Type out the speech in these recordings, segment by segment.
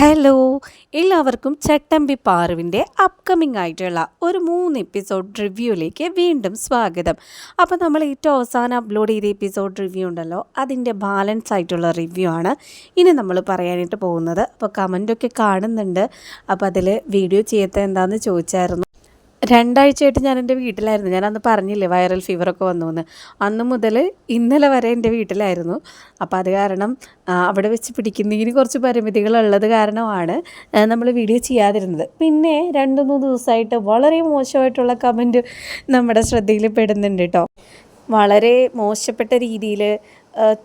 Hello എല്ലാവർക്കും ചട്ടമ്പി പാറുവിന്റെ upcoming ആയിട്ടുള്ള ഒരു മൂന്ന് എപ്പിസോഡ് റിവ്യൂയിലേക്ക് വീണ്ടും സ്വാഗതം. അപ്പോൾ നമ്മൾ ഏറ്റവും അവസാനം അപ്ലോഡ് ചെയ്ത എപ്പിസോഡ് റിവ്യൂ ഉണ്ടല്ലോ അതിന്റെ ബാലൻസ് ആയിട്ടുള്ള റിവ്യൂ ആണ് ഇനി നമ്മൾ പറയാനായിട്ട് പോകുന്നത്. അപ്പോൾ കമന്റൊക്കെ കാണുന്നുണ്ട്. അപ്പോൾ അതിൽ വീഡിയോ ചെയ്യത്തെ എന്താണെന്ന് ചോദിച്ചായിരുന്നു. രണ്ടാഴ്ചയായിട്ട് ഞാൻ എന്റെ വീട്ടിലായിരുന്നു. ഞാൻ അന്ന് പറഞ്ഞില്ലേ വൈറൽ ഫീവറൊക്കെ വന്നു എന്ന് അന്ന് മുതൽ ഇന്നലെ വരെ എന്റെ വീട്ടിലായിരുന്നു. അപ്പോൾ അത് കാരണം അവിടെ വെച്ച് പിടിക്കുന്നതിന് കുറച്ച് പരിമിതികളുള്ളത് കാരണമാണ് നമ്മൾ വീഡിയോ ചെയ്യാതിരുന്നത്. പിന്നെ രണ്ട് മൂന്ന് ദിവസമായിട്ട് വളരെ മോശമായിട്ടുള്ള കമന്റ് നമ്മുടെ ശ്രദ്ധയിൽ പെടുന്നുണ്ട് കേട്ടോ വളരെ മോശപ്പെട്ട രീതിയിൽ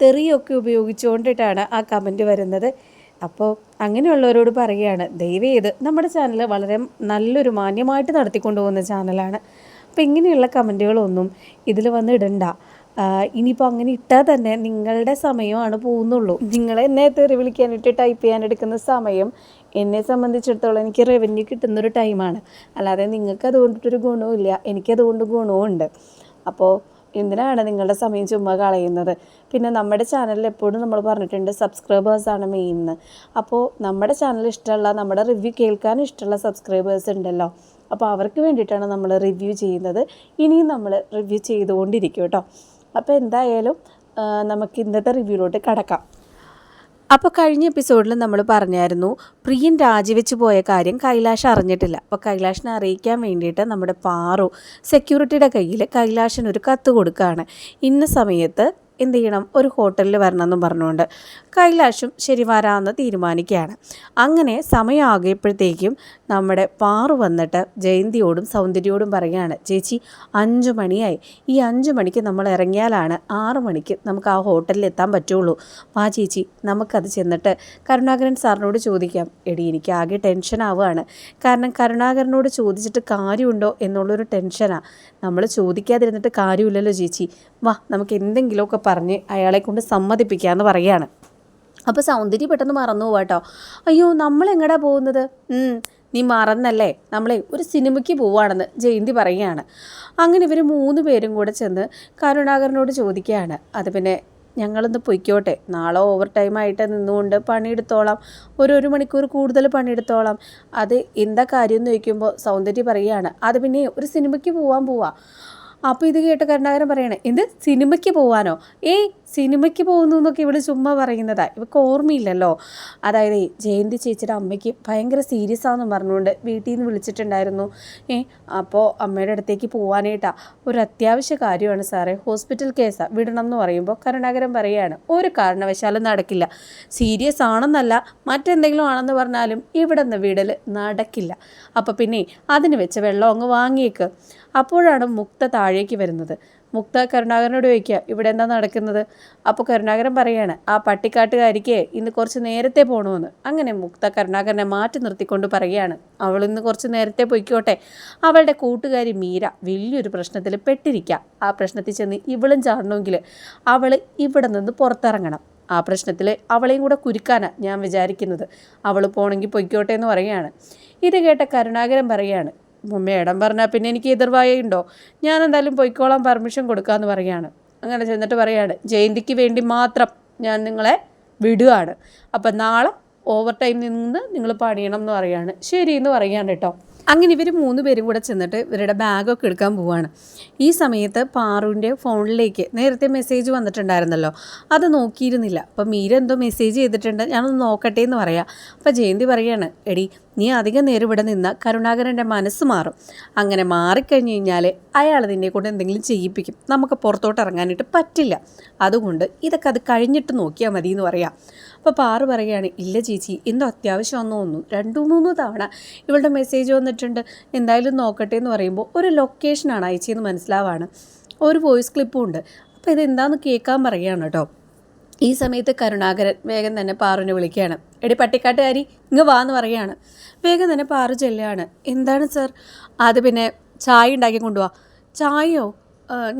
തെറിയൊക്കെ ഉപയോഗിച്ചുകൊണ്ടിട്ടാണ് ആ കമന്റ് വരുന്നത്. അപ്പോൾ അങ്ങനെയുള്ളവരോട് പറയുകയാണ് ദയവ് ചെയ്ത് നമ്മുടെ ചാനൽ വളരെ നല്ലൊരു മാന്യമായിട്ട് നടത്തിക്കൊണ്ടുപോകുന്ന ചാനലാണ് അപ്പോൾ ഇങ്ങനെയുള്ള കമന്റുകളൊന്നും ഇതിൽ വന്ന് ഇടണ്ട. ഇനിയിപ്പോൾ അങ്ങനെ ഇട്ടാൽ തന്നെ നിങ്ങളുടെ സമയമാണ് പോകുന്നുള്ളൂ. നിങ്ങൾ എന്നെ തെറി വിളിക്കാനായിട്ട് ടൈപ്പ് ചെയ്യാൻ എടുക്കുന്ന സമയം എന്നെ സംബന്ധിച്ചിടത്തോളം എനിക്ക് റവന്യൂ കിട്ടുന്നൊരു ടൈമാണ് അല്ലാതെ നിങ്ങൾക്ക് അതുകൊണ്ടിട്ടൊരു ഗുണവുമില്ല. എനിക്കതുകൊണ്ട് ഗുണവും ഉണ്ട് അപ്പോൾ എന്തിനാണ് നിങ്ങളുടെ സമയം ചുമ്മാ കളയുന്നത്? പിന്നെ നമ്മുടെ ചാനലിൽ എപ്പോഴും നമ്മൾ പറഞ്ഞിട്ടുണ്ട് സബ്സ്ക്രൈബേഴ്സാണ് മെയിൻ അപ്പോൾ നമ്മുടെ ചാനൽ ഇഷ്ടമുള്ള നമ്മുടെ റിവ്യൂ കേൾക്കാൻ ഇഷ്ടമുള്ള സബ്സ്ക്രൈബേഴ്സ് ഉണ്ടല്ലോ. അപ്പോൾ അവർക്ക് വേണ്ടിയിട്ടാണ് നമ്മൾ റിവ്യൂ ചെയ്യുന്നത്. ഇനിയും നമ്മൾ റിവ്യൂ ചെയ്തുകൊണ്ടിരിക്കും കേട്ടോ. അപ്പോൾ എന്തായാലും നമുക്ക് ഇന്നത്തെ റിവ്യൂലോട്ട് കടക്കാം. അപ്പോൾ കഴിഞ്ഞ എപ്പിസോഡിൽ നമ്മൾ പറഞ്ഞായിരുന്നു പ്രിയൻ രാജിവെച്ച് പോയ കാര്യം കൈലാഷ് അറിഞ്ഞിട്ടില്ല. അപ്പോൾ കൈലാഷിനെ അറിയിക്കാൻ വേണ്ടിയിട്ട് നമ്മുടെ പാറു സെക്യൂരിറ്റിയുടെ കയ്യിൽ കൈലാഷിന് ഒരു കത്ത് കൊടുക്കുകയാണ് ഇന്ന സമയത്ത് എന്ത് ചെയ്യണം? ഒരു ഹോട്ടലിൽ വരണമെന്നും പറഞ്ഞുകൊണ്ട് കൈലാഷും ശരി വരാമെന്ന് തീരുമാനിക്കുകയാണ്. അങ്ങനെ സമയമാകിയപ്പോഴത്തേക്കും നമ്മുടെ പാറു വന്നിട്ട് ജയന്തിയോടും സൗന്ദര്യോടും പറയുകയാണ് ചേച്ചി അഞ്ചു മണിയായി. ഈ അഞ്ചു മണിക്ക് നമ്മൾ ഇറങ്ങിയാലാണ് ആറു മണിക്ക് നമുക്ക് ആ ഹോട്ടലിൽ എത്താൻ പറ്റുള്ളൂ. വാ ചേച്ചി നമുക്കത് ചെന്നിട്ട് കരുണാകരൻ സാറിനോട് ചോദിക്കാം. എടി എനിക്ക് ആകെ ടെൻഷൻ ആവുകയാണ്. കാരണം കരുണാകരനോട് ചോദിച്ചിട്ട് കാര്യമുണ്ടോ എന്നുള്ളൊരു ടെൻഷനാണ് നമ്മൾ ചോദിക്കാതിരുന്നിട്ട് കാര്യമില്ലല്ലോ ചേച്ചി. വാ നമുക്ക് എന്തെങ്കിലുമൊക്കെ പറഞ്ഞ് അയാളെ കൊണ്ട് സമ്മതിപ്പിക്കാമെന്ന് പറയുകയാണ്. അപ്പോൾ സൗന്ദര്യം പെട്ടെന്ന് മറന്നു പോവാട്ടോ. അയ്യോ നമ്മൾ എങ്ങടാ പോകുന്നത്? നീ മറന്നല്ലേ? നമ്മളെ ഒരു സിനിമയ്ക്ക് പോവാണെന്ന് ജയന്തി പറയുകയാണ്. അങ്ങനെ ഇവർ മൂന്ന് പേരും കൂടെ ചെന്ന് കരുണാകരനോട് ചോദിക്കുകയാണ്. അത് പിന്നെ ഞങ്ങളൊന്ന് പൊയ്ക്കോട്ടെ. നാളെ ഓവർ ടൈം ആയിട്ട് നിന്നുകൊണ്ട് പണിയെടുത്തോളാം. ഒരു ഒരു മണിക്കൂർ കൂടുതൽ പണിയെടുത്തോളാം. അത് എന്താ കാര്യം എന്ന് ചോദിക്കുമ്പോൾ സൗന്ദര്യം പറയുകയാണ്. അത് പിന്നെ ഒരു സിനിമയ്ക്ക് പോവാൻ പോവാ. അപ്പോൾ ഇത് കേട്ട് കരുണാകരൻ പറയണേ എന്ത്? സിനിമയ്ക്ക് പോവാനോ? ഏയ് സിനിമയ്ക്ക് പോകുന്നു എന്നൊക്കെ ഇവിടെ ചുമ്മാ പറയുന്നതാ. ഇവൾക്ക് ഓർമ്മയില്ലല്ലോ. അതായത് ജയന്തി ചേച്ചിയുടെ അമ്മയ്ക്ക് ഭയങ്കര സീരിയസ് ആണെന്ന് പറഞ്ഞുകൊണ്ട് വീട്ടിൽ നിന്ന് വിളിച്ചിട്ടുണ്ടായിരുന്നു. ഏ അപ്പോൾ അമ്മയുടെ അടുത്തേക്ക് പോകാനായിട്ടാണ് ഒരു അത്യാവശ്യ കാര്യമാണ് സാറേ. ഹോസ്പിറ്റൽ കേസാണ് വിടണം എന്ന് പറയുമ്പോൾ കരുണാകരൻ പറയുകയാണ് ഒരു കാരണവശാലും നടക്കില്ല. സീരിയസ് ആണെന്നല്ല മറ്റെന്തെങ്കിലും ആണെന്ന് പറഞ്ഞാലും ഇവിടെ നിന്ന് വിടൽ നടക്കില്ല. അപ്പോൾ പിന്നെ അതിന് വെച്ച വെള്ളം അങ്ങ് വാങ്ങിയേക്ക്. അപ്പോഴാണ് മുക്ത താഴേക്ക് വരുന്നത്. മുക്ത കരുണാകരനോട് ചോദിക്കുക ഇവിടെ എന്താ നടക്കുന്നത്? അപ്പോൾ കരുണാകരൻ പറയാണ് ആ പട്ടിക്കാട്ടുകാരിക്ക് ഇന്ന് കുറച്ച് നേരത്തെ പോകണമെന്ന് അങ്ങനെ മുക്ത കരുണാകരനെ മാറ്റി നിർത്തിക്കൊണ്ട് പറയുകയാണ് അവൾ ഇന്ന് കുറച്ച് നേരത്തെ പൊയ്ക്കോട്ടെ. അവളുടെ കൂട്ടുകാരി മീര വലിയൊരു പ്രശ്നത്തിൽ പെട്ടിരിക്കുക. ആ പ്രശ്നത്തിൽ ചെന്ന് ഇവളും ചാടണമെങ്കിൽ അവൾ ഇവിടെ നിന്ന് പുറത്തിറങ്ങണം. ആ പ്രശ്നത്തിൽ അവളെയും കൂടെ കുരുക്കാനാണ് ഞാൻ വിചാരിക്കുന്നത്. അവൾ പോണെങ്കിൽ പൊയ്ക്കോട്ടെ എന്ന് പറയുകയാണ്. ഇത് കേട്ട കരുണാകരൻ പറയുകയാണ് മേഡം പറഞ്ഞാൽ പിന്നെ എനിക്ക് എതിർവായുണ്ടോ ഞാൻ എന്തായാലും പൊയ്ക്കോളാൻ പെർമിഷൻ കൊടുക്കാമെന്ന് പറയുകയാണ് അങ്ങനെ ചെന്നിട്ട് പറയാണ് ജയന്തിക്ക് വേണ്ടി മാത്രം ഞാൻ നിങ്ങളെ വിടുകയാണ് അപ്പം നാളെ ഓവർ ടൈം നിന്ന് നിങ്ങൾ പണിയണം എന്ന് പറയാണ്. ശരി എന്ന് പറയാണ് കേട്ടോ. അങ്ങനെ ഇവർ മൂന്ന് പേരും കൂടെ ചെന്നിട്ട് ഇവരുടെ ബാഗൊക്കെ എടുക്കാൻ പോവാണ്. ഈ സമയത്ത് പാറുവിന്റെ ഫോണിലേക്ക് നേരത്തെ മെസ്സേജ് വന്നിട്ടുണ്ടായിരുന്നല്ലോ. അത് നോക്കിയിരുന്നില്ല. അപ്പം മീര എന്തോ മെസ്സേജ് ചെയ്തിട്ടുണ്ട്. ഞാനൊന്ന് നോക്കട്ടെ എന്ന് പറയാം. അപ്പം ജയന്തി പറയാണ് എടി നീ അധികം നേരം ഇവിടെ നിന്ന കരുണാകരന്റെ മനസ്സ് മാറും. അങ്ങനെ മാറിക്കഴിഞ്ഞ് കഴിഞ്ഞാൽ അയാൾ നിന്നെ കൊണ്ട് എന്തെങ്കിലും ചെയ്യിപ്പിക്കും. നമുക്ക് പുറത്തോട്ട് ഇറങ്ങാനായിട്ട് പറ്റില്ല. അതുകൊണ്ട് ഇതൊക്കെ അത് കഴിഞ്ഞിട്ട് നോക്കിയാൽ മതി എന്ന് പറയാം. അപ്പോൾ പാറു പറയുകയാണ് ഇല്ല ചേച്ചി എന്തോ അത്യാവശ്യം ഒന്നും ഒന്നും രണ്ടു മൂന്ന് തവണ ഇവളുടെ മെസ്സേജ് വന്നിട്ടുണ്ട്. എന്തായാലും നോക്കട്ടെ എന്ന് പറയുമ്പോൾ ഒരു ലൊക്കേഷനാണ് അയച്ചതെന്ന് മനസ്സിലാവാണ്. ഒരു വോയിസ് ക്ലിപ്പും ഉണ്ട്. അപ്പോൾ ഇതെന്താണെന്ന് കേൾക്കാൻ പറയുകയാണ് കേട്ടോ. ഈ സമയത്ത് കരുണാകരൻ വേഗം തന്നെ പാറുവിനെ വിളിക്കുകയാണ്. എടി പട്ടിക്കാട്ടുകാരി ഇങ്ങ് വാ എന്ന് പറയുകയാണ്. വേഗം തന്നെ പാറു ചെല്ലുകയാണ്. എന്താണ് സർ? അത് പിന്നെ ചായ ഉണ്ടാക്കി കൊണ്ടുപോവാ ചായയോ?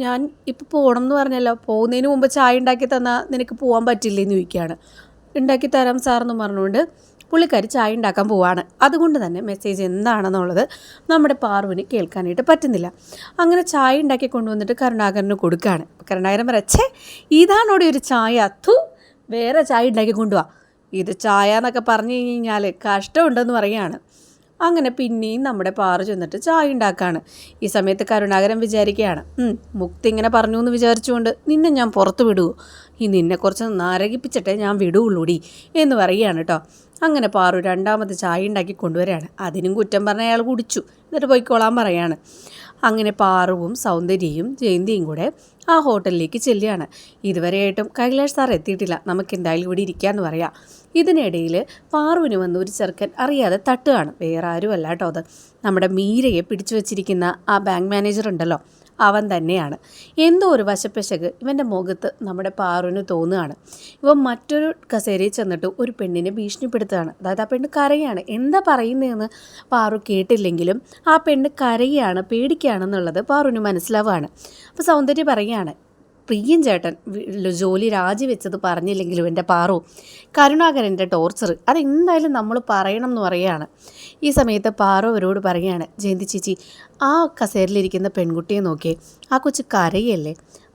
ഞാൻ ഇപ്പോൾ പോകണം എന്ന് പറഞ്ഞല്ലോ. പോകുന്നതിന് മുമ്പ് ചായ ഉണ്ടാക്കി തന്നാൽ നിനക്ക് പോകാൻ പറ്റില്ലേന്ന് ചോദിക്കുകയാണ്. ഉണ്ടാക്കി തരാം സാറെന്ന് പറഞ്ഞുകൊണ്ട് പുള്ളിക്കാരി ചായ ഉണ്ടാക്കാൻ പോവാണ്. അതുകൊണ്ട് തന്നെ മെസ്സേജ് എന്താണെന്നുള്ളത് നമ്മുടെ പാർവിന് കേൾക്കാനായിട്ട് പറ്റുന്നില്ല. അങ്ങനെ ചായ ഉണ്ടാക്കി കൊണ്ടുവന്നിട്ട് കരുണാകരന് കൊടുക്കുകയാണ് കരുണാകരൻ പറച്ചേ ഇതാണോടെ ഒരു ചായ? അത്തു വേറെ ചായ ഉണ്ടാക്കി കൊണ്ടുപോവാ ഇത് ചായ എന്നൊക്കെ പറഞ്ഞു കഴിഞ്ഞാൽ കഷ്ടമുണ്ടെന്ന് പറയാണ് അങ്ങനെ പിന്നെയും നമ്മുടെ പാറു ചെന്നിട്ട് ചായ ഉണ്ടാക്കാണ്. ഈ സമയത്ത് കരുണാകരൻ വിചാരിക്കുകയാണ് "ഉം, മുക്തി ഇങ്ങനെ പറഞ്ഞു എന്ന് വിചാരിച്ചുകൊണ്ട് നിന്നെ ഞാൻ പുറത്ത് വിടുവോ ഈ നിന്നെ കുറച്ച് നരകിപ്പിച്ചിട്ടേ ഞാൻ വിടുവുള്ളൂടി എന്ന് പറയുകയാണ് കേട്ടോ. അങ്ങനെ പാറു രണ്ടാമത് ചായ ഉണ്ടാക്കി കൊണ്ടുവരികയാണ്. അതിനും കുറ്റം പറഞ്ഞ അയാൾ കുടിച്ചു. എന്നിട്ട് പോയിക്കോളാൻ പറയാണ്. അങ്ങനെ പാറുവും സൗന്ദര്യയും ജയന്തിയും കൂടെ ആ ഹോട്ടലിലേക്ക് ചെല്ലുകയാണ്. ഇതുവരെയായിട്ടും കൈലാഷ് സാർ എത്തിയിട്ടില്ല. നമുക്ക് എന്തായാലും ഇവിടെ ഇരിക്കാമെന്ന് പറയാം. ഇതിനിടയിൽ പാറുവിന് വന്ന് ഒരു ചെറുക്കൻ അറിയാതെ തട്ടുകയാണ്. വേറെ ആരും കേട്ടോ അത്. നമ്മുടെ മീരയെ പിടിച്ചു വച്ചിരിക്കുന്ന ആ ബാങ്ക് മാനേജർ ഉണ്ടല്ലോ. അവൻ തന്നെയാണ്. എന്തോ ഒരു വശപ്പശക് ഇവന്റെ മുഖത്ത് നമ്മുടെ പാറുവിന് തോന്നുകയാണ്. ഇവൻ മറ്റൊരു കസേരയിൽ ചെന്നിട്ട് ഒരു പെണ്ണിനെ ഭീഷണിപ്പെടുത്തുകയാണ്. അതായത് ആ പെണ്ണ് കരയാണ്. എന്താ പറയുന്നതെന്ന് പാറു കേട്ടില്ലെങ്കിലും ആ പെണ്ണ് കരയാണ് പേടിക്കുകയാണെന്നുള്ളത് പാറുവിന് മനസ്സിലാവുകയാണ്. അപ്പോൾ സൗന്ദര്യ പറയുകയാണ് പ്രിയൻ ചേട്ടൻ ജോലി രാജിവെച്ചത് പറഞ്ഞില്ലെങ്കിലും എന്റെ പാറു കരുണാകരന്റെ ടോർച്ചർ അതെന്തായാലും നമ്മൾ പറയണം. എന്ന് പറയുകയാണ് ഈ സമയത്ത് പാറു അവരോട് പറയുകയാണ് ജയന്തി ചേച്ചി ആ കസേരയിലിരിക്കുന്ന പെൺകുട്ടിയെ നോക്കിയേ ആ കൊച്ചു കരയല്ലേ?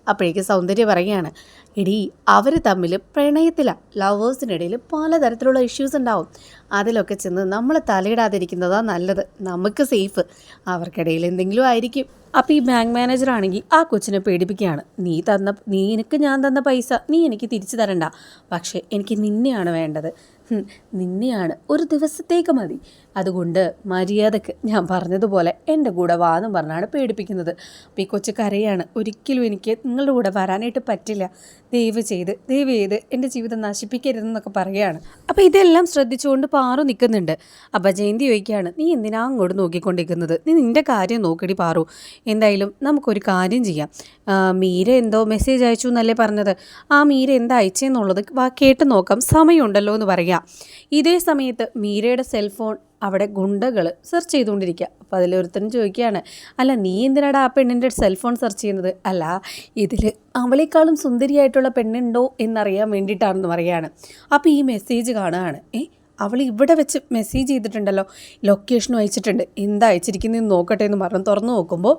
അപ്പോഴേക്ക് സൗന്ദര്യ പറയുകയാണ് ഇടി അവർ തമ്മിൽ പ്രണയത്തിലാണ് ലവേഴ്സിനിടയിൽ പലതരത്തിലുള്ള ഇഷ്യൂസ് ഉണ്ടാവും. അതിലൊക്കെ ചെന്ന് നമ്മൾ തലയിടാതിരിക്കുന്നതാണ് നല്ലത്. നമുക്ക് സേഫ്. അവർക്കിടയിൽ എന്തെങ്കിലും ആയിരിക്കും. അപ്പോൾ ഈ ബാങ്ക് മാനേജർ ആണെങ്കിൽ ആ കൊച്ചിനെ പേടിപ്പിക്കുകയാണ് നീ തന്ന നീ എനിക്ക് ഞാൻ തന്ന പൈസ നീ എനിക്ക് തിരിച്ചു തരണ്ട. പക്ഷേ എനിക്ക് നിന്നെയാണ് വേണ്ടത്. നിന്നെയാണ്. ഒരു ദിവസത്തേക്ക് മതി. അതുകൊണ്ട് മര്യാദയ്ക്ക് ഞാൻ പറഞ്ഞതുപോലെ എന്റെ കൂടെ വാ എന്നും പറഞ്ഞാണ് പേടിപ്പിക്കുന്നത്. അപ്പോൾ ഈ കൊച്ചു കരയാണ്. ഒരിക്കലും എനിക്ക് നിങ്ങളുടെ കൂടെ വരാനായിട്ട് പറ്റില്ല. ദയവ് ചെയ്ത് ദയവ് ചെയ്ത് എന്റെ ജീവിതം നശിപ്പിക്കരുതെന്നൊക്കെ പറയുകയാണ്. അപ്പോൾ ഇതെല്ലാം ശ്രദ്ധിച്ചുകൊണ്ട് പാറു നിൽക്കുന്നുണ്ട്. അപ്പോൾ ജയന്തി ചോദിക്കുകയാണ് നീ എന്തിനാ അങ്ങോട്ട് നോക്കിക്കൊണ്ടിരിക്കുന്നത്? നീ നിന്റെ കാര്യം നോക്കടി പാറു. എന്തായാലും നമുക്കൊരു കാര്യം ചെയ്യാം. മീര എന്തോ മെസ്സേജ് അയച്ചു എന്നല്ലേ പറഞ്ഞത്? ആ മീര എന്താ അയച്ചെന്നുള്ളത് കേട്ട് നോക്കാം. സമയമുണ്ടല്ലോ എന്ന് പറയാം. ഇതേ സമയത്ത് മീരയുടെ സെൽഫോൺ അവിടെ ഗുണ്ടകൾ സെർച്ച് ചെയ്തുകൊണ്ടിരിക്കുക. അപ്പോൾ അതിലൊരുത്തൻ ചോദിക്കുകയാണ് അല്ല നീ എന്തിനാടാ ആ പെണ്ണിന്റെ സെൽഫോൺ സെർച്ച് ചെയ്യുന്നത്? അല്ല ഇതിൽ അവളെക്കാളും സുന്ദരിയായിട്ടുള്ള പെണ്ണുണ്ടോ എന്നറിയാൻ വേണ്ടിയിട്ടാണെന്ന് പറയുകയാണ്. അപ്പോൾ ഈ മെസ്സേജ് കാണുകയാണ് ഏ അവൾ ഇവിടെ വെച്ച് മെസ്സേജ് ചെയ്തിട്ടുണ്ടല്ലോ ലൊക്കേഷനും അയച്ചിട്ടുണ്ട് എന്താ അയച്ചിരിക്കുന്നതെന്ന് നോക്കട്ടെ എന്ന് പറഞ്ഞു തുറന്നു നോക്കുമ്പോൾ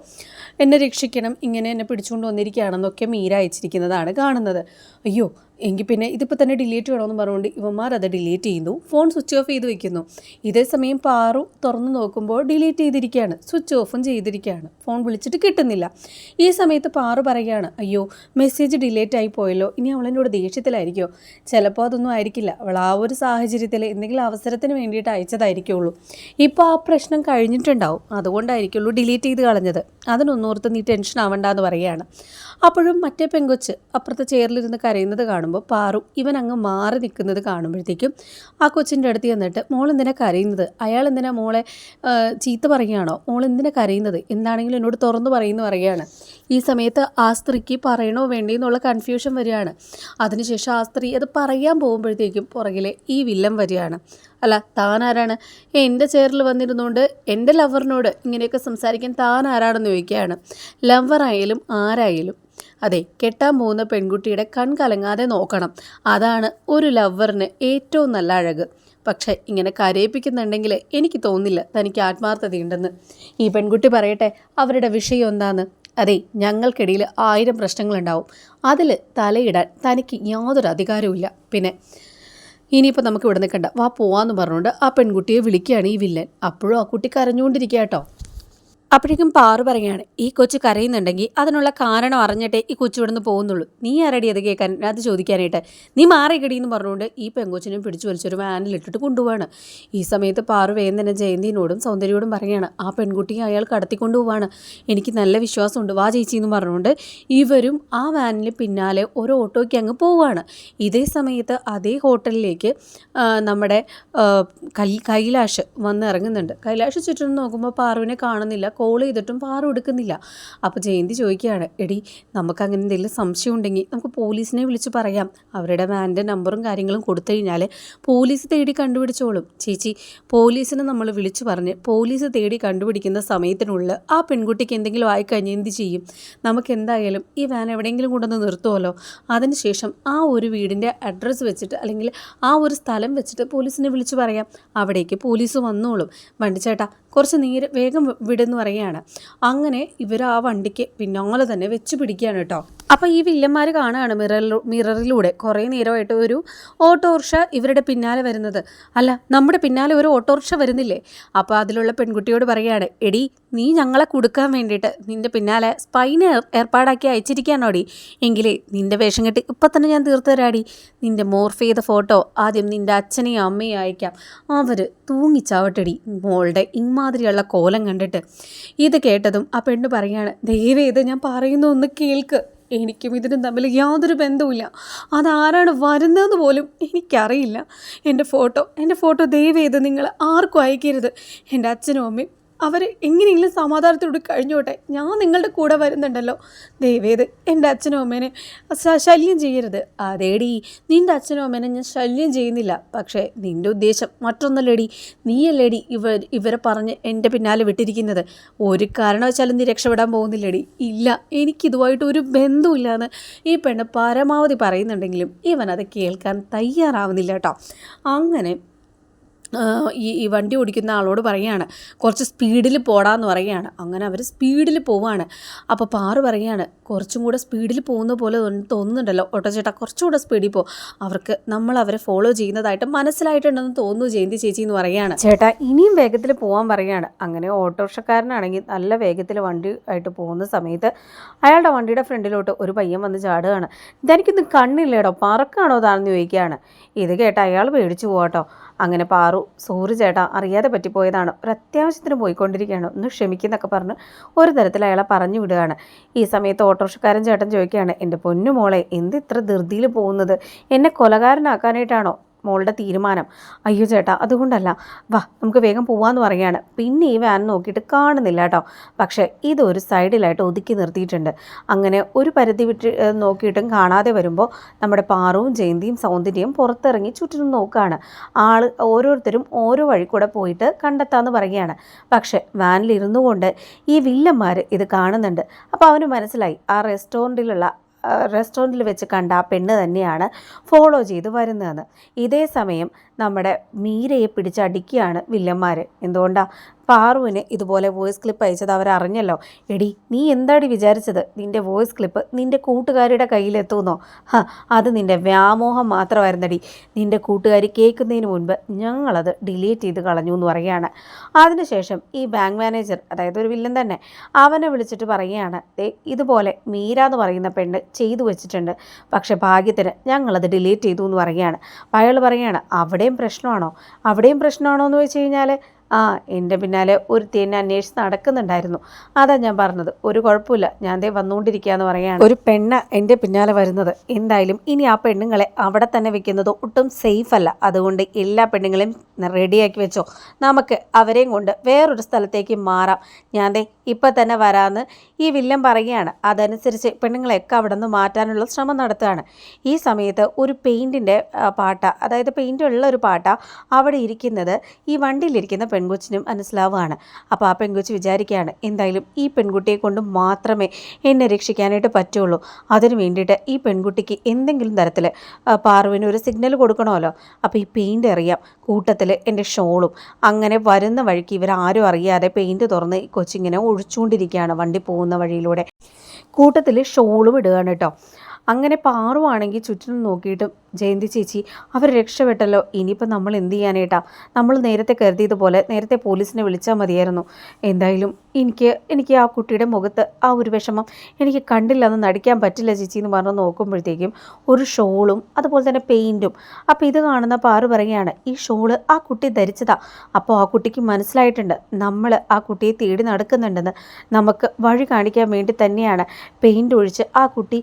എന്നെ രക്ഷിക്കണം ഇങ്ങനെ എന്നെ പിടിച്ചുകൊണ്ട് വന്നിരിക്കുകയാണെന്നൊക്കെ മീര അയച്ചിരിക്കുന്നതാണ് കാണുന്നത്. അയ്യോ എങ്കിൽ പിന്നെ ഇതിപ്പോൾ തന്നെ ഡിലീറ്റ് വേണമെന്ന് പറഞ്ഞുകൊണ്ട് ഇവന്മാർ അത് ഡിലീറ്റ് ചെയ്യുന്നു. ഫോൺ സ്വിച്ച് ഓഫ് ചെയ്ത് വെക്കുന്നു. ഇതേ സമയം പാറു തുറന്നു നോക്കുമ്പോൾ ഡിലീറ്റ് ചെയ്തിരിക്കുകയാണ്. സ്വിച്ച് ഓഫും ചെയ്തിരിക്കുകയാണ്. ഫോൺ വിളിച്ചിട്ട് കിട്ടുന്നില്ല. ഈ സമയത്ത് പാറു പറയുകയാണ് അയ്യോ മെസ്സേജ് ഡിലീറ്റ് ആയി പോയല്ലോ. ഇനി അവളെന്നോട് ദേഷ്യത്തിലായിരിക്കുമോ ചിലപ്പോൾ അതൊന്നും ആയിരിക്കില്ല. അവൾ ആ ഒരു സാഹചര്യത്തിൽ എന്തെങ്കിലും അവസരത്തിന് വേണ്ടിയിട്ട് അയച്ചതായിരിക്കുള്ളൂ. ഇപ്പോൾ ആ പ്രശ്നം കഴിഞ്ഞിട്ടുണ്ടാവും. അതുകൊണ്ടായിരിക്കുള്ളൂ ഡിലീറ്റ് ചെയ്ത് കളഞ്ഞത്. അതിനൊന്നോർത്ത് നീ ടെൻഷൻ ആവണ്ടെന്ന് പറയുകയാണ്. അപ്പോഴും മറ്റേ പെങ്കൊച്ച് അപ്പുറത്തെ ചെയറിലിരുന്ന് കരയുന്നത് കാണുമ്പോൾ പാറു. ഇവൻ അങ്ങ് മാറി നിൽക്കുന്നത് കാണുമ്പോഴത്തേക്കും ആ കൊച്ചിന്റെ അടുത്ത് ചെന്നിട്ട് മോൾ എന്തിനാ കരയുന്നത്? അയാൾ എന്തിനാ മോളെ ചീത്ത പറയുകയാണോ? മോൾ എന്തിനാ കരയുന്നത്? എന്താണെങ്കിലും എന്നോട് തുറന്നു പറയുന്നു പറയുകയാണ്. ഈ സമയത്ത് ആ സ്ത്രീക്ക് പറയണോ വേണ്ടേ എന്നുള്ള കൺഫ്യൂഷൻ വരികയാണ്. അതിനുശേഷം ആ സ്ത്രീ അത് പറയാൻ പോകുമ്പോഴത്തേക്കും പുറകിലെ ഈ വില്ലൻ വരികയാണ്. അല്ല താൻ ആരാണ്? എന്റെ ചെയറിൽ വന്നിരുന്നുകൊണ്ട് എന്റെ ലവറിനോട് ഇങ്ങനെയൊക്കെ സംസാരിക്കാൻ താൻ ആരാണെന്ന് ചോദിക്കുകയാണ്. ലവറായാലും ആരായാലും അതെ കെട്ടാൻ പോകുന്ന പെൺകുട്ടിയുടെ കൺകലങ്ങാതെ നോക്കണം. അതാണ് ഒരു ലവറിന് ഏറ്റവും നല്ല അഴക്. പക്ഷേ ഇങ്ങനെ കരയിപ്പിക്കുന്നുണ്ടെങ്കിൽ എനിക്ക് തോന്നില്ല തനിക്ക് ആത്മാർത്ഥതയുണ്ടെന്ന്. ഈ പെൺകുട്ടി പറയട്ടെ അവരുടെ വിഷയം എന്താന്ന്? അതെ ഞങ്ങൾക്കിടയിൽ ആയിരം പ്രശ്നങ്ങളുണ്ടാവും. അതിൽ തലയിടാൻ തനിക്ക് യാതൊരു അധികാരവുമില്ല പിന്നെ ഇനിയിപ്പോൾ നമുക്ക് ഇവിടെ നിൽക്കണ്ട. വാ പോവാന്ന് പറഞ്ഞുകൊണ്ട് ആ പെൺകുട്ടിയെ വിളിക്കുകയാണ് ഈ വില്ലൻ. അപ്പോഴും ആ കുട്ടി കരഞ്ഞുകൊണ്ടിരിക്കുക കേട്ടോ അപ്പോഴേക്കും പാറു പറയാണ് ഈ കൊച്ചു കരയുന്നുണ്ടെങ്കിൽ അതിനുള്ള കാരണം അറിഞ്ഞിട്ടേ ഈ കൊച്ചു ഇവിടുന്ന് പോകുന്നുള്ളൂ. നീ ആരടി അത് കേൾക്കാൻ അത് ചോദിക്കാനായിട്ട്? നീ മാറിക്കടി എന്ന് പറഞ്ഞുകൊണ്ട് ഈ പെങ്കൊച്ചിനെ പിടിച്ചു വലിച്ചൊരു വാനിലിട്ടിട്ട് കൊണ്ടുപോവാണ്. ഈ സമയത്ത് പാറു തന്നെ ജയന്തിനോടും സൗന്ദര്യോടും പറയാണ് ആ പെൺകുട്ടിയെ അയാൾ കടത്തിക്കൊണ്ടു പോവാണ്. എനിക്ക് നല്ല വിശ്വാസമുണ്ട്. വാ ചേച്ചി എന്ന് പറഞ്ഞുകൊണ്ട് ഇവരും ആ വാനിൽ പിന്നാലെ ഒരു ഓട്ടോയ്ക്ക് അങ്ങ് പോവുകയാണ് ഇതേ സമയത്ത് അതേ ഹോട്ടലിലേക്ക് നമ്മുടെ കൈലാഷ് വന്ന് ഇറങ്ങുന്നുണ്ട്. കൈലാഷ് ചുറ്റും നോക്കുമ്പോൾ പാറുവിനെ കാണുന്നില്ല. കോൾ ചെയ്തിട്ടും പാറു എടുക്കുന്നില്ല. അപ്പോൾ ജയന്തി ചോദിക്കുകയാണ് എടി നമുക്ക് അങ്ങനെ എന്തെങ്കിലും സംശയം ഉണ്ടെങ്കിൽ നമുക്ക് പോലീസിനെ വിളിച്ച് പറയാം. അവരുടെ വാന്റെ നമ്പറും കാര്യങ്ങളും കൊടുത്തു കഴിഞ്ഞാൽ പോലീസ് തേടി കണ്ടുപിടിച്ചോളും. ചേച്ചി പോലീസിനെ നമ്മൾ വിളിച്ചു പറഞ്ഞ് പോലീസ് തേടി കണ്ടുപിടിക്കുന്ന സമയത്തിനുള്ളിൽ ആ പെൺകുട്ടിക്ക് എന്തെങ്കിലും ആയിക്കഴിഞ്ഞാൽ എന്ത് ചെയ്യും? നമുക്ക് എന്തായാലും ഈ വാൻ എവിടെയെങ്കിലും കൊണ്ടുവന്ന് നിർത്തുമല്ലോ അതിനുശേഷം ആ ഒരു വീടിന്റെ അഡ്രസ്സ് വെച്ചിട്ട് അല്ലെങ്കിൽ ആ ഒരു സ്ഥലം വെച്ചിട്ട് പോലീസിനെ വിളിച്ച് പറയാം. അവിടേക്ക് പോലീസ് വന്നോളും. വണ്ടിച്ചേട്ടാ കുറച്ച് നേരം വേഗം വിടെന്ന് പറയുകയാണ്. അങ്ങനെ ഇവർ ആ വണ്ടിക്ക് പിന്നാലെ തന്നെ വെച്ച് പിടിക്കുകയാണ് കേട്ടോ. അപ്പോൾ ഈ വില്ലന്മാർ കാണുകയാണ് മിറർ മിററിലൂടെ. കുറേ നേരമായിട്ട് ഒരു ഓട്ടോറിക്ഷ ഇവരുടെ പിന്നാലെ വരുന്നത്. അല്ല നമ്മുടെ പിന്നാലെ ഒരു ഓട്ടോറിക്ഷ വരുന്നില്ലേ? അപ്പോൾ അതിലുള്ള പെൺകുട്ടിയോട് പറയുകയാണ് എടി നീ ഞങ്ങളെ കൊടുക്കാൻ വേണ്ടിയിട്ട് നിന്റെ പിന്നാലെ സ്പൈനെ ഏർ- ഏർപ്പാടാക്കി അയച്ചിരിക്കാനോടി എങ്കിലേ നിന്റെ വേഷം കെട്ടി ഇപ്പം തന്നെ ഞാൻ തീർത്തു തരാടി. നിന്റെ മോർഫ് ചെയ്ത ഫോട്ടോ ആദ്യം നിന്റെ അച്ഛനെയും അമ്മയും അയക്കാം. അവർ തൂങ്ങിച്ചാവട്ടടി മോളുടെ ഇമാതിരിയുള്ള കോലം കണ്ടിട്ട്. ഇത് കേട്ടതും ആ പെണ്ണ് പറയാണ് ദൈവം ഇത് ഞാൻ പറയുന്ന ഒന്ന് കേൾക്ക്. എനിക്കും ഇതിനും തമ്മിൽ യാതൊരു ബന്ധവുമില്ല. അതാരാണ് വരുന്നതെന്ന് പോലും എനിക്കറിയില്ല. എന്റെ ഫോട്ടോ എന്റെ ഫോട്ടോ ദയവ് ചെയ്ത് നിങ്ങൾ ആർക്കും അയക്കരുത്. എന്റെ അച്ഛനും അമ്മയും അവർ എങ്ങനെയെങ്കിലും സമാധാനത്തോട് കഴിഞ്ഞോട്ടെ ഞാൻ നിങ്ങളുടെ കൂടെ വരുന്നുണ്ടല്ലോ. ദയവേത് എന്റെ അച്ഛനും അമ്മേനെ ശല്യം ചെയ്യരുത്. അതേടി നിന്റെ അച്ഛനും അമ്മേനെ ഞാൻ ശല്യം ചെയ്യുന്നില്ല. പക്ഷേ നിന്റെ ഉദ്ദേശം മറ്റൊന്നല്ലേടി. നീയല്ലേടി ഇവർ ഇവരെ പറഞ്ഞ് എന്റെ പിന്നാലെ വിട്ടിരിക്കുന്നത്. ഒരു കാരണവശാലും നീ രക്ഷപ്പെടാൻ പോകുന്നില്ലേടി. ഇല്ല എനിക്കിതുമായിട്ട് ഒരു ബന്ധമില്ലാന്ന് ഈ പെണ്ണ് പരമാവധി പറയുന്നുണ്ടെങ്കിലും ഇവൻ അത് കേൾക്കാൻ തയ്യാറാവുന്നില്ല കേട്ടോ. അങ്ങനെ ഈ ഈ വണ്ടി ഓടിക്കുന്ന ആളോട് പറയാണ് കുറച്ച് സ്പീഡിൽ പോടാന്ന് പറയാണ് അങ്ങനെ അവർ സ്പീഡിൽ പോവാണ്. അപ്പോൾ പാറ് പറയാണ് കുറച്ചും കൂടെ സ്പീഡിൽ പോകുന്ന പോലെ തോന്നു- തോന്നുന്നുണ്ടല്ലോ ഓട്ടോ ചേട്ടാ കുറച്ചും കൂടെ സ്പീഡിൽ പോ. അവർക്ക് നമ്മൾ അവരെ ഫോളോ ചെയ്യുന്നതായിട്ട് മനസ്സിലായിട്ടുണ്ടെന്ന് തോന്നുന്നു ജയന്തി ചേച്ചി എന്ന് പറയാണ് ചേട്ടാ ഇനിയും വേഗത്തിൽ പോകാൻ പറയാണ് അങ്ങനെ ഓട്ടോറിക്ഷക്കാരനാണെങ്കിൽ നല്ല വേഗത്തിൽ വണ്ടി ആയിട്ട് പോകുന്ന സമയത്ത് അയാളുടെ വണ്ടിയുടെ ഫ്രണ്ടിലോട്ട് ഒരു പയ്യൻ വന്ന് ചാടുകയാണ്. ഇതെനിക്കൊന്നും കണ്ണില്ലേടോ പറക്കാണോ താണെന്ന് ചോദിക്കുകയാണ്. ഇത് കേട്ടാൽ അയാൾ പേടിച്ചു പോവാട്ടോ. അങ്ങനെ പാറു സോറി ചേട്ടാ അറിയാതെ പറ്റിപ്പോയതാണ്. ഒരു അത്യാവശ്യത്തിന് പോയിക്കൊണ്ടിരിക്കുകയാണ്. ഒന്ന് ക്ഷമിക്കുന്നൊക്കെ പറഞ്ഞ് ഒരു തരത്തിൽ അയാളെ പറഞ്ഞു വിടുകയാണ്. ഈ സമയത്ത് ഓട്ടോറിക്ഷക്കാരൻ ചേട്ടൻ ചോദിക്കുകയാണ് എന്റെ പൊന്നു മോളെ എന്ത് ഇത്ര ധൃതിയിൽ പോകുന്നത്? എന്നെ കൊലകാരനാക്കാനായിട്ടാണോ മോളുടെ തീരുമാനം. അയ്യോ ചേട്ടാ അതുകൊണ്ടല്ല. വാ നമുക്ക് വേഗം പോവാന്ന് പറയുകയാണ്. പിന്നെ ഈ വാൻ നോക്കിയിട്ട് കാണുന്നില്ല കേട്ടോ. പക്ഷേ ഇതൊരു സൈഡിലായിട്ട് ഒതുക്കി നിർത്തിയിട്ടുണ്ട്. അങ്ങനെ ഒരു പരിധി വിട്ട് നോക്കിയിട്ടും കാണാതെ വരുമ്പോൾ നമ്മുടെ പാറവും ജയന്തിയും സൗന്ദര്യവും പുറത്തിറങ്ങി ചുറ്റിനും നോക്കുകയാണ്. ആൾ ഓരോരുത്തരും ഓരോ വഴി കൂടെ പോയിട്ട് കണ്ടെത്താമെന്ന് പറയുകയാണ്. പക്ഷേ വാനിലിരുന്നു കൊണ്ട് ഈ വില്ലന്മാർ ഇത് കാണുന്നുണ്ട്. അപ്പോൾ അവന് മനസ്സിലായി ആ റെസ്റ്റോറന്റിലുള്ള റെസ്റ്റോറന്റിൽ വെച്ച് കണ്ട ആ പെണ്ണ് തന്നെയാണ് ഫോളോ ചെയ്ത് വരുന്നതെന്ന്. ഇതേ സമയം നമ്മുടെ മീരയെ പിടിച്ചടിക്കുകയാണ് വില്ലന്മാർ എന്തുകൊണ്ടാണ് പാറുവിന് ഇതുപോലെ വോയിസ് ക്ലിപ്പ് അയച്ചത് അവരറിഞ്ഞല്ലോ. എടി നീ എന്താടി വിചാരിച്ചത്? നിന്റെ വോയിസ് ക്ലിപ്പ് നിന്റെ കൂട്ടുകാരിയുടെ കയ്യിലെത്തുന്നോ? ഹ അത് നിന്റെ വ്യാമോഹം മാത്രമായിരുന്നടി. നിന്റെ കൂട്ടുകാരി കേൾക്കുന്നതിന് മുൻപ് ഞങ്ങളത് ഡിലീറ്റ് ചെയ്ത് കളഞ്ഞു എന്ന് പറയുകയാണ്. അതിനുശേഷം ഈ ബാങ്ക് മാനേജർ അതായത് ഒരു വില്ലൻ തന്നെ അവനെ വിളിച്ചിട്ട് പറയുകയാണ് ഇതുപോലെ മീര എന്ന് പറയുന്ന പെണ്ണ് ചെയ്തു വെച്ചിട്ടുണ്ട്. പക്ഷെ ഭാഗ്യത്തിന് ഞങ്ങളത് ഡിലീറ്റ് ചെയ്തു എന്ന് പറയുകയാണ്. അയാൾ പറയുകയാണ് അവിടെയും പ്രശ്നമാണോ? അവിടെയും പ്രശ്നമാണോ? എന്ന് വെച്ച് കഴിഞ്ഞാൽ ആ എന്റെ പിന്നാലെ ഒരു തേനെ അന്വേഷിച്ച് നടക്കുന്നുണ്ടായിരുന്നു. അതാ ഞാൻ പറഞ്ഞത്. ഒരു കുഴപ്പമില്ല. ഞാൻ ദേ വന്നുകൊണ്ടിരിക്കുകയെന്ന് പറയുകയാണ്. ഒരു പെണ്ണ എന്റെ പിന്നാലെ വരുന്നത്. എന്തായാലും ഇനി ആ പെണ്ണുങ്ങളെ അവിടെ തന്നെ വെക്കുന്നത് ഒട്ടും സേഫ് അല്ല. അതുകൊണ്ട് എല്ലാ പെണ്ണുങ്ങളെയും റെഡിയാക്കി വെച്ചോ. നമുക്ക് അവരെയും കൊണ്ട് വേറൊരു സ്ഥലത്തേക്ക് മാറാം. ഞാൻ ദേ ഇപ്പം തന്നെ വരാമെന്ന് ഈ വില്ലൻ പറയുകയാണ്. അതനുസരിച്ച് പെണ്ണുങ്ങളെയൊക്കെ അവിടെ നിന്ന് മാറ്റാനുള്ള ശ്രമം നടത്തുകയാണ്. ഈ സമയത്ത് ഒരു പെയിന്റിന്റെ പാട്ട അതായത് പെയിന്റ് ഉള്ള ഒരു പാട്ട അവിടെ ഇരിക്കുന്നത് ഈ വണ്ടിയിലിരിക്കുന്ന പെൺകൊച്ചിനും മനസ്സിലാവുകയാണ്. അപ്പോൾ ആ പെൺകൊച്ചി വിചാരിക്കുകയാണ് എന്തായാലും ഈ പെൺകുട്ടിയെ കൊണ്ട് മാത്രമേ എന്നെ രക്ഷിക്കാനായിട്ട് പറ്റുള്ളൂ. അതിനു വേണ്ടിയിട്ട് ഈ പെൺകുട്ടിക്ക് എന്തെങ്കിലും തരത്തിൽ പാർവിന് ഒരു സിഗ്നൽ കൊടുക്കണമല്ലോ. അപ്പോൾ ഈ പെയിന്റ് അറിയാം കൂട്ടത്തിൽ എന്റെ ഷോളും. അങ്ങനെ വരുന്ന വഴിക്ക് ഇവരാരും അറിയാതെ പെയിന്റ് തുറന്ന് കൊച്ചിങ്ങനെ ഒഴിച്ചുകൊണ്ടിരിക്കുകയാണ് വണ്ടി പോകുന്ന വഴിയിലൂടെ. കൂട്ടത്തിൽ ഷോളും ഇടുകയാണ് കേട്ടോ. അങ്ങനെ പാറുവാണെങ്കിൽ ചുറ്റിനും നോക്കിയിട്ടും ജയന്തി ചേച്ചി അവർ രക്ഷപ്പെട്ടല്ലോ. ഇനിയിപ്പോൾ നമ്മൾ എന്ത് ചെയ്യാനേട്ടാ? നമ്മൾ നേരത്തെ കരുതിയതുപോലെ നേരത്തെ പോലീസിനെ വിളിച്ചാൽ മതിയായിരുന്നു. എന്തായാലും എനിക്ക് എനിക്ക് ആ കുട്ടിയുടെ മുഖത്ത് ആ ഒരു വിഷമം എനിക്ക് കണ്ടില്ല എന്ന് നടിക്കാൻ പറ്റില്ല ചേച്ചി എന്ന് പറഞ്ഞ് നോക്കുമ്പോഴത്തേക്കും ഒരു ഷോളും അതുപോലെ തന്നെ പെയിന്റും അപ്പോൾ ഇത് കാണുന്ന പാറു പറയുകയാണ് ഈ ഷോൾ ആ കുട്ടി ധരിച്ചതാ. അപ്പോൾ ആ കുട്ടിക്ക് മനസ്സിലായിട്ടുണ്ട്. നമ്മൾ ആ കുട്ടിയെ തേടി നടക്കുന്നുണ്ടെന്ന് നമുക്ക് വഴി കാണിക്കാൻ വേണ്ടി തന്നെയാണ് പെയിന്റ് ഒഴിച്ച് ആ കുട്ടി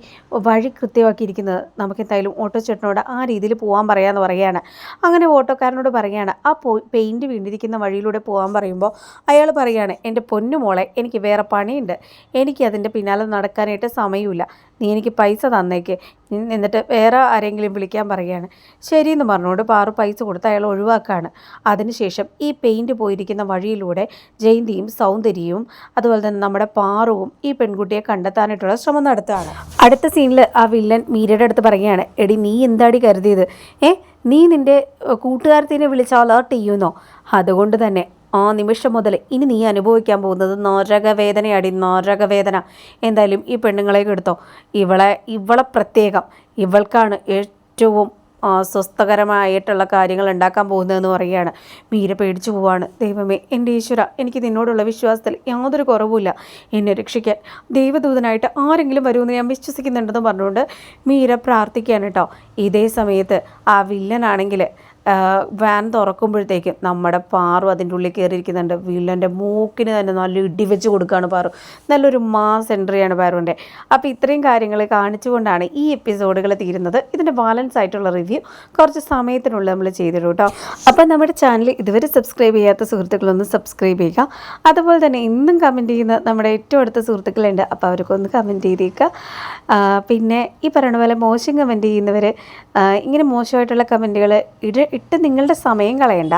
വഴി കൃത്യമാക്കിയിരിക്കുന്നത്. നമുക്ക് എന്തായാലും ഓട്ടോ ചേട്ടനോട് ആ രീതിയിൽ പോകാൻ പറയാമെന്ന് പറയുകയാണ്. അങ്ങനെ ഓട്ടോക്കാരനോട് പറയുകയാണ് ആ പെയിന്റ് വീണ്ടിരിക്കുന്ന വഴിയിലൂടെ പോകാൻ പറയുമ്പോൾ അയാൾ പറയുകയാണ് എന്റെ പൊന്നുമോളെ എനിക്ക് വേറെ പണിയുണ്ട്. എനിക്ക് അതിന്റെ പിന്നാലെ നടക്കാനായിട്ട് സമയമില്ല. നീ എനിക്ക് പൈസ തന്നേക്ക്. എന്നിട്ട് വേറെ ആരെങ്കിലും വിളിക്കാൻ പറയുകയാണ്. ശരിയെന്ന് പറഞ്ഞുകൊണ്ട് പാറു പൈസ കൊടുത്ത് അയാൾ ഒഴിവാക്കുകയാണ് അതിനുശേഷം ഈ പെയിന്റ് പോയിരിക്കുന്ന വഴിയിലൂടെ ജയന്തിയും സൗന്ദര്യവും അതുപോലെ തന്നെ നമ്മുടെ പാറുവും ഈ പെൺകുട്ടിയെ കണ്ടെത്താനായിട്ടുള്ള ശ്രമം നടത്തുകയാണ്. അടുത്ത സീനിൽ ആ വില്ലൻ മീരയുടെ അടുത്ത് പറയുകയാണ് എടി നീ എന്താടി കരുതിയത്? ഏ നീ നിന്റെ കൂട്ടുകാരത്തിനെ വിളിച്ച് അലേർട്ട് ചെയ്യുന്നോ? അതുകൊണ്ട് തന്നെ ആ നിമിഷം മുതൽ ഇനി നീ അനുഭവിക്കാൻ പോകുന്നത് നരകവേദനയാടി നരകവേദന. എന്തായാലും ഈ പെണ്ണുങ്ങളെ എടുത്തോ ഇവളെ ഇവളെ പ്രത്യേകം. ഇവൾക്കാണ് ഏറ്റവും സ്വസ്ഥകരമായിട്ടുള്ള കാര്യങ്ങൾ ഉണ്ടാക്കാൻ പോകുന്നതെന്ന് പറയുകയാണ്. മീര പേടിച്ചു പോവാണ്. ദൈവമേ എന്റെ ഈശ്വര എനിക്ക് നിന്നോടുള്ള വിശ്വാസത്തിൽ യാതൊരു കുറവുമില്ല. എന്നെ രക്ഷിക്കാൻ ദൈവദൂതനായിട്ട് ആരെങ്കിലും വരുമെന്ന് ഞാൻ വിശ്വസിക്കുന്നുണ്ടെന്ന് പറഞ്ഞുകൊണ്ട് മീര പ്രാർത്ഥിക്കുകയാണ് കേട്ടോ. ഇതേ സമയത്ത് ആ വില്ലനാണെങ്കിൽ വാൻ തുറക്കുമ്പോഴത്തേക്കും നമ്മുടെ പാറു അതിന്റെ ഉള്ളിൽ കയറിയിരിക്കുന്നുണ്ട്. വില്ലന്റെ മൂക്കിന് തന്നെ നല്ല ഇടി വെച്ച് കൊടുക്കുകയാണ് പാറു. നല്ലൊരു മാസ് എൻട്രിയാണ് പാറുവിന്റെ. അപ്പോൾ ഇത്രയും കാര്യങ്ങൾ കാണിച്ചുകൊണ്ടാണ് ഈ എപ്പിസോഡുകൾ തീരുന്നത്. ഇതിന്റെ ബാലൻസ് ആയിട്ടുള്ള റിവ്യൂ കുറച്ച് സമയത്തിനുള്ളിൽ നമ്മൾ ചെയ്തിടും കേട്ടോ. അപ്പോൾ നമ്മുടെ ചാനൽ ഇതുവരെ സബ്സ്ക്രൈബ് ചെയ്യാത്ത സുഹൃത്തുക്കളൊന്ന് സബ്സ്ക്രൈബ് ചെയ്യുക. അതുപോലെ തന്നെ ഇന്നും കമന്റ് ചെയ്യുന്ന നമ്മുടെ ഏറ്റവും അടുത്ത സുഹൃത്തുക്കളുണ്ട്. അപ്പോൾ അവർക്കൊന്ന് കമന്റ് ചെയ്തേക്കുക പിന്നെ ഈ പറയുന്ന പോലെ മോശം കമന്റ് ചെയ്യുന്നവർ ഇങ്ങനെ മോശമായിട്ടുള്ള കമന്റുകൾ ഇട ഇട്ട് നിങ്ങളുടെ സമയം കളയണ്ട.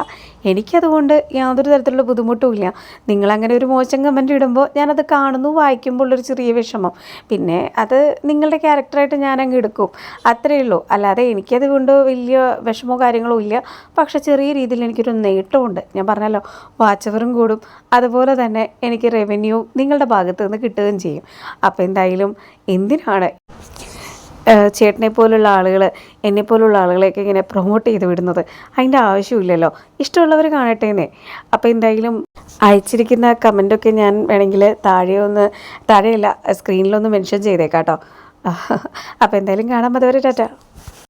എനിക്കതുകൊണ്ട് യാതൊരു തരത്തിലുള്ള ബുദ്ധിമുട്ടുമില്ല നിങ്ങളങ്ങനെ ഒരു മോശം കമന്റ് ഇടുമ്പോൾ ഞാനത് കാണുന്നു വായിക്കുമ്പോൾ ഉള്ളൊരു ചെറിയ വിഷമം. പിന്നെ അത് നിങ്ങളുടെ ക്യാരക്ടറായിട്ട് ഞാനങ്ങ് എടുക്കും. അത്രയേ ഉള്ളൂ. അല്ലാതെ എനിക്കത് കൊണ്ട് വലിയ വിഷമോ കാര്യങ്ങളോ ഇല്ല. പക്ഷേ ചെറിയ രീതിയിൽ എനിക്കൊരു നേട്ടമുണ്ട് ഞാൻ പറഞ്ഞല്ലോ വാച്ചവറും കൂടും. അതുപോലെ തന്നെ എനിക്ക് റവന്യൂ നിങ്ങളുടെ ഭാഗത്തു നിന്ന് കിട്ടുകയും ചെയ്യും. അപ്പോൾ എന്തായാലും എന്തിനാണ് ചേട്ടനെ പോലുള്ള ആളുകൾ എന്നെ പോലുള്ള ആളുകളെയൊക്കെ ഇങ്ങനെ പ്രൊമോട്ട് ചെയ്ത് വിടുന്നത് അതിന്റെ ആവശ്യമില്ലല്ലോ. ഇഷ്ടമുള്ളവർ കാണട്ടേന്നേ. അപ്പോൾ എന്തായാലും അയച്ചിരിക്കുന്ന കമന്റൊക്കെ ഞാൻ വേണമെങ്കിൽ താഴെ ഒന്ന് താഴെയല്ല സ്ക്രീനിലൊന്ന് മെൻഷൻ ചെയ്തേക്കാം കേട്ടോ അപ്പോൾ എന്തായാലും കാണാൻ അതുവരെ ടാറ്റ.